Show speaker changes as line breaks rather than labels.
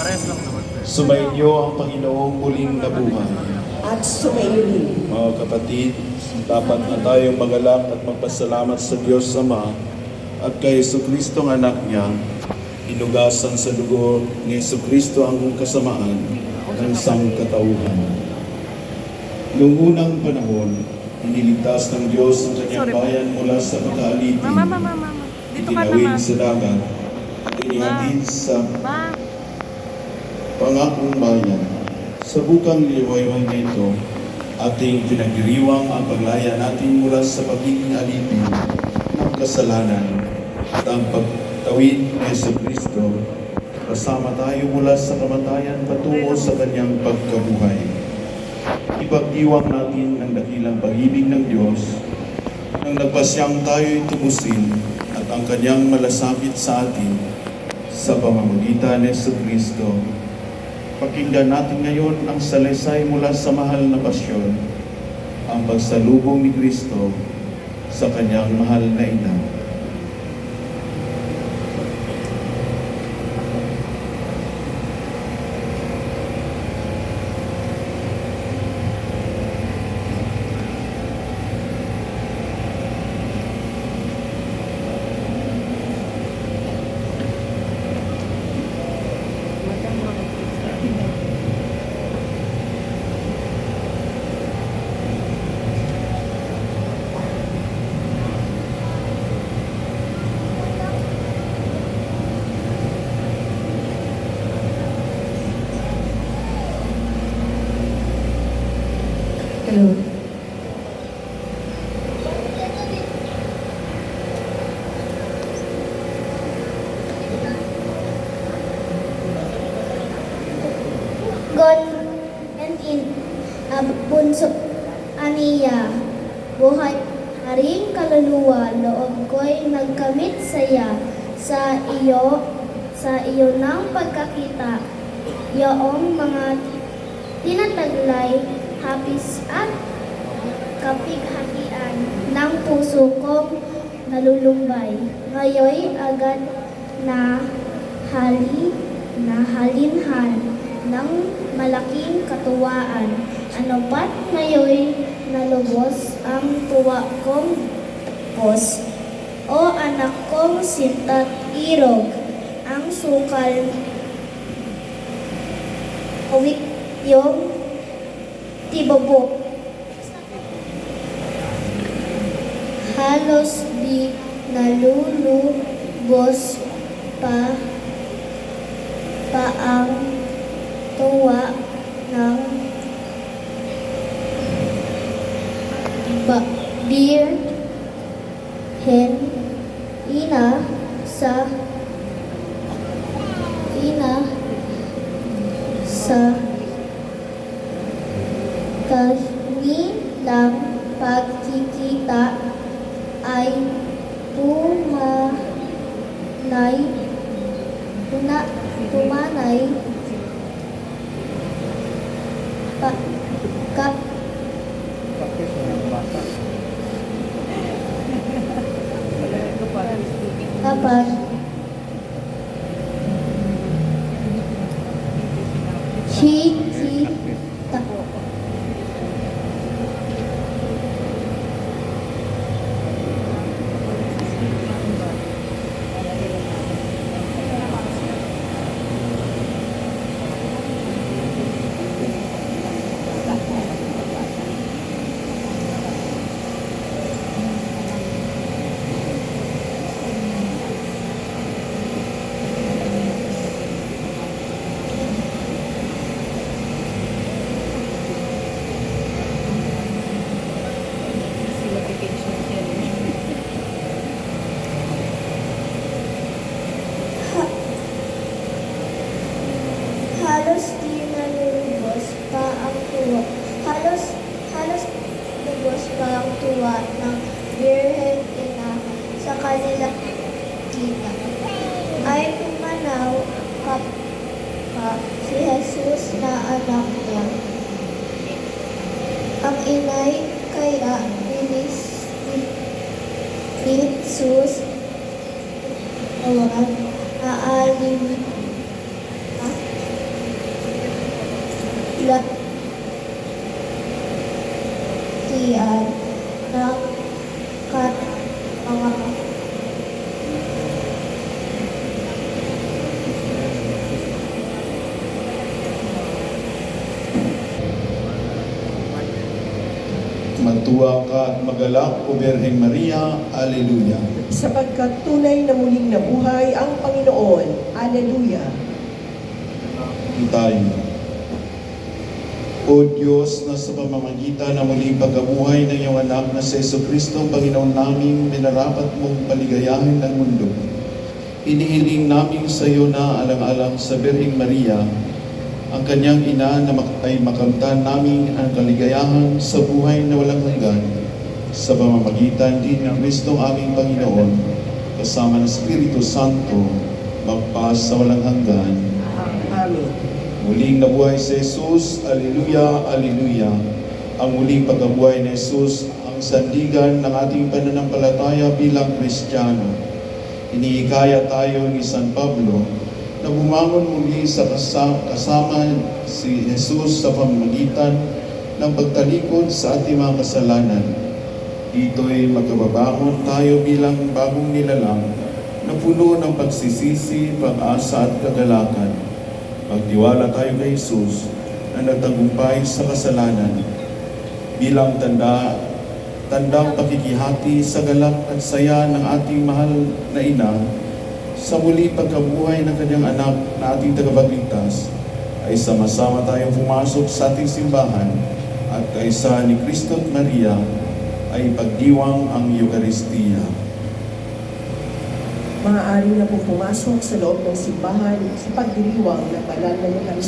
Parehas lang naman.
Sumainyo ang Panginoong muling nabuhay.
at sumayo rin.
Mga kapatid, dapat na tayong magalak at magpasalamat sa Diyos Ama at kay Yesu Kristo ang anak niya, inugasan sa dugo ni Yesu Kristo ang kasamaan ng sangkatauhan. Noong unang panahon, iniligtas ng Diyos ang kanyang
Sorry
bayan mula sa pagkaalitin.
Mama, mama, mama. Dito ka
Itinawid
naman.
sa dagat at inihatid sa
Ma,
pangakong bayan. Sa bukang liwayway na ito, ating pinagdiriwang ang paglaya natin mula sa pagiging alipin ng kasalanan at ang pagtawid ni Yesu Kristo kasama tayo mula sa kamatayan patungo sa kanyang pagkabuhay. Ipagdiwang natin ang dakilang pag-ibig ng Diyos nang nagpasyang tayo'y tumusin at ang kanyang malasakit sa atin sa pamamagitan ni Kristo. Pakinggan natin ngayon ang salaysay mula sa mahal na pasyon, ang pagsalubong ni Kristo sa kanyang mahal na ina.
Hello.
Gon and in abunso aniya buhay haring kaluluwa loob ko'y nagkamit saya sa iyo sa iyo ng pagkakita yaong mga tinataglay hapis at kapighatian ng puso kong nalulumbay ngayoy agad na hali na halinhan ng malaking katuwaan. Ano ba't ngayon nalubos ang tuwa kong pos? O anak kong sintat irog, ang sukal awik yung tibabok. Halos di nalulubos pa pa ang tuwa ng ba beer hen ina sa ina sa kanilang pagkikita ay pumanay tuna, tumanay pa, kap, kapag kikita halos di nalulubos pa ang tuwa. Halos, halos lubos pa tuwa ng Virgen Ina sa kanilang kita. Ay pumanaw ka pa si Jesus na anak niya. Ang inay kaya inis ni Jesus awan aalim la tiyan kat mga
Magtuwa ka at magalak, O Birheng Maria. Alleluia.
Sapagkat tunay na muling nabuhay ang Panginoon. Alleluia.
tayo. O Diyos, na sa pamamagitan ng muling pagkabuhay ng iyong anak na si Yeso Kristo, Panginoon namin, minarapat mong paligayahin ng mundo. Inihiling namin sa iyo na alang-alang sa Birheng Maria, ang kanyang ina na ay makamtan namin ang kaligayahan sa buhay na walang hanggan sa pamamagitan din ng Kristo aming Panginoon, kasama ng Espiritu Santo, magpas sa walang hanggan.
Amen.
Muling nabuhay si Jesus, Alleluia, Alleluia. Ang muling pagkabuhay ni Jesus, ang sandigan ng ating pananampalataya bilang Kristiyano. Iniikaya tayo ni San Pablo na bumangon muli sa kasa- kasama si Jesus sa pamamagitan ng pagtalikod sa ating mga kasalanan. Dito'y magkababangon tayo bilang bagong nilalang na puno ng pagsisisi, pag-asa at kagalakan. Magtiwala tayo kay Jesus na nagtagumpay sa kasalanan bilang tanda tandang pakikihati sa galak at saya ng ating mahal na ina sa muli pagkabuhay ng kanyang anak na ating tagapagligtas ay sama-sama tayong pumasok sa ating simbahan at kaisa ni Kristo at Maria ay pagdiwang ang Eucharistia.
Maaari na po pumasok sa loob ng simbahan sa pagdiriwang ng banal na Eucharistia.